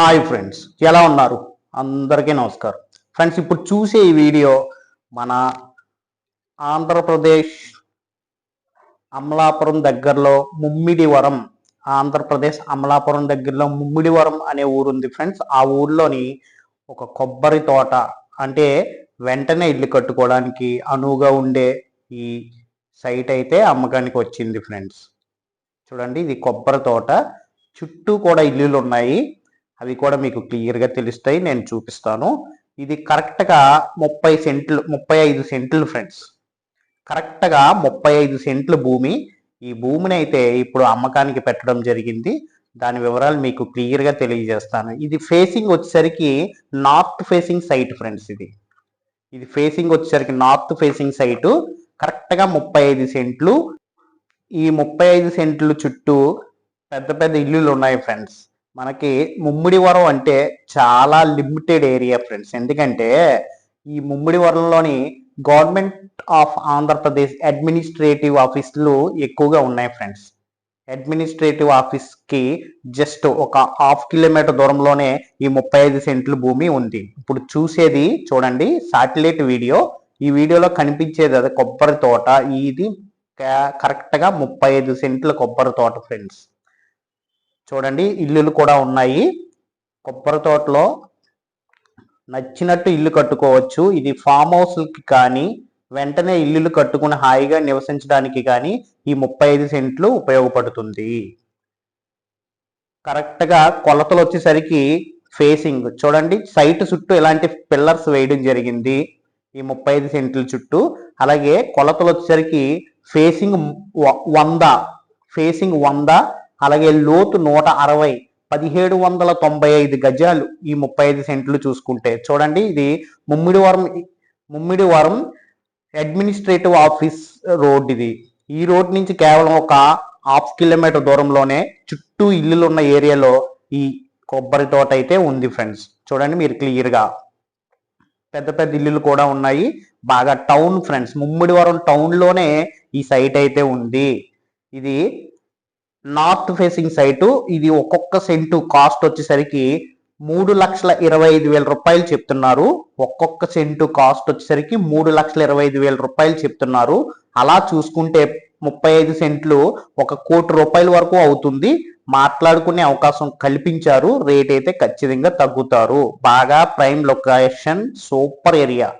Hi friends ఎలా ఉన్నారు? అందరికీ నమస్కారం. ఫ్రెండ్స్ ఇప్పుడు చూసే ఈ వీడియో మన ఆంధ్రప్రదేశ్ అమలాపురం దగ్గరలో ముమ్మిడివరం ఆంధ్రప్రదేశ్ అమలాపురం దగ్గరలో ముమ్మిడివరం అనే ఊరు ఉంది ఫ్రెండ్స్. ఆ ఊర్లోని ఒక కొబ్బరి తోట అంటే వెంటనే ఇల్లు కట్టుకోవడానికి అనువుగా ఉండే ఈ సైట్ అయితే అమ్మకానికి వచ్చింది ఫ్రెండ్స్. చూడండి ఇది కొబ్బరి తోట. చుట్టూ కూడా ఇల్లులు ఉన్నాయి అవి కూడా మీకు క్లియర్గా తెలుస్తాయి నేను చూపిస్తాను. ఇది కరెక్ట్గా ముప్పై సెంట్లు ముప్పై ఐదు సెంట్లు ఫ్రెండ్స్. కరెక్ట్గా ముప్పై ఐదు సెంట్లు భూమి. ఈ భూమిని అయితే ఇప్పుడు అమ్మకానికి పెట్టడం జరిగింది. దాని వివరాలు మీకు క్లియర్గా తెలియజేస్తాను. ఇది ఫేసింగ్ వచ్చేసరికి నార్త్ ఫేసింగ్ సైట్ ఫ్రెండ్స్ ఇది. ఇది ఫేసింగ్ వచ్చేసరికి నార్త్ ఫేసింగ్ సైటు. కరెక్ట్గా ముప్పై ఐదు సెంట్లు. ఈ ముప్పై ఐదు సెంట్లు చుట్టూ పెద్ద పెద్ద ఇల్లులు ఉన్నాయి ఫ్రెండ్స్. మనకి ముమ్మిడివరం అంటే చాలా లిమిటెడ్ ఏరియా ఫ్రెండ్స్ ఎందుకంటే ఈ ముమ్మిడివరంలోని గవర్నమెంట్ ఆఫ్ ఆంధ్రప్రదేశ్ అడ్మినిస్ట్రేటివ్ ఆఫీసులు ఎక్కువగా ఉన్నాయి ఫ్రెండ్స్ అడ్మినిస్ట్రేటివ్ ఆఫీస్కి జస్ట్ ఒక హాఫ్ కిలోమీటర్ దూరంలోనే ఈ ముప్పై ఐదు సెంట్లు భూమి ఉంది. ఇప్పుడు చూసేది చూడండి సాటిలైట్ వీడియో ఈ వీడియోలో కనిపించేది అదే కొబ్బరి తోట. ఇది క- కరెక్ట్గా ముప్పై ఐదు సెంట్ల కొబ్బరి తోట ఫ్రెండ్స్ చూడండి ఇల్లులు కూడా ఉన్నాయి. కొబ్బరి తోటలో నచ్చినట్టు ఇల్లు కట్టుకోవచ్చు. ఇది ఫామ్ హౌస్కి కానీ వెంటనే ఇల్లులు కట్టుకుని హాయిగా నివసించడానికి కానీ ఈ ముప్పై ఐదు సెంట్లు ఉపయోగపడుతుంది. కరెక్ట్గా కొలతలు వచ్చేసరికి ఫేసింగ్. చూడండి సైట్ చుట్టూ ఎలాంటి పిల్లర్స్ వేయడం జరిగింది ఈ ముప్పై ఐదు సెంట్ల చుట్టూ. అలాగే కొలతలు వచ్చేసరికి ఫేసింగ్ వ- వంద ఫేసింగ్ వంద అలాగే లోతు నూట అరవై పదిహేడు వందల తొంభై ఐదు గజాలు ఈ ముప్పై ఐదు సెంట్లు చూసుకుంటే. చూడండి ఇది Mummidivaram Mummidivaram administrative office road ఇది. ఈ రోడ్ నుంచి కేవలం ఒక హాఫ్ కిలోమీటర్ దూరంలోనే చుట్టూ ఇల్లులు ఉన్న ఏరియాలో ఈ కొబ్బరి తోట అయితే ఉంది ఫ్రెండ్స్. చూడండి మీరు క్లియర్గా పెద్ద పెద్ద ఇల్లులు కూడా ఉన్నాయి. బాగా టౌన్ ఫ్రెండ్స్. ముమ్మిడివరం టౌన్లోనే ఈ సైట్ అయితే ఉంది. ఇది నార్త్ ఫేసింగ్ సైటు ఇది ఒక్కొక్క సెంటు కాస్ట్ వచ్చేసరికి మూడు లక్షల ఇరవై ఐదు వేల రూపాయలు చెప్తున్నారు. ఒక్కొక్క సెంటు కాస్ట్ వచ్చేసరికి మూడు లక్షల ఇరవై ఐదు వేల రూపాయలు చెప్తున్నారు. అలా చూసుకుంటే ముప్పై ఐదు సెంట్లు ఒక కోటి రూపాయల వరకు అవుతుంది. మాట్లాడుకునే అవకాశం కల్పించారు. రేట్ అయితే ఖచ్చితంగా తగ్గుతారు. బాగా ప్రైమ్ లొకేషన్ సూపర్ ఏరియా.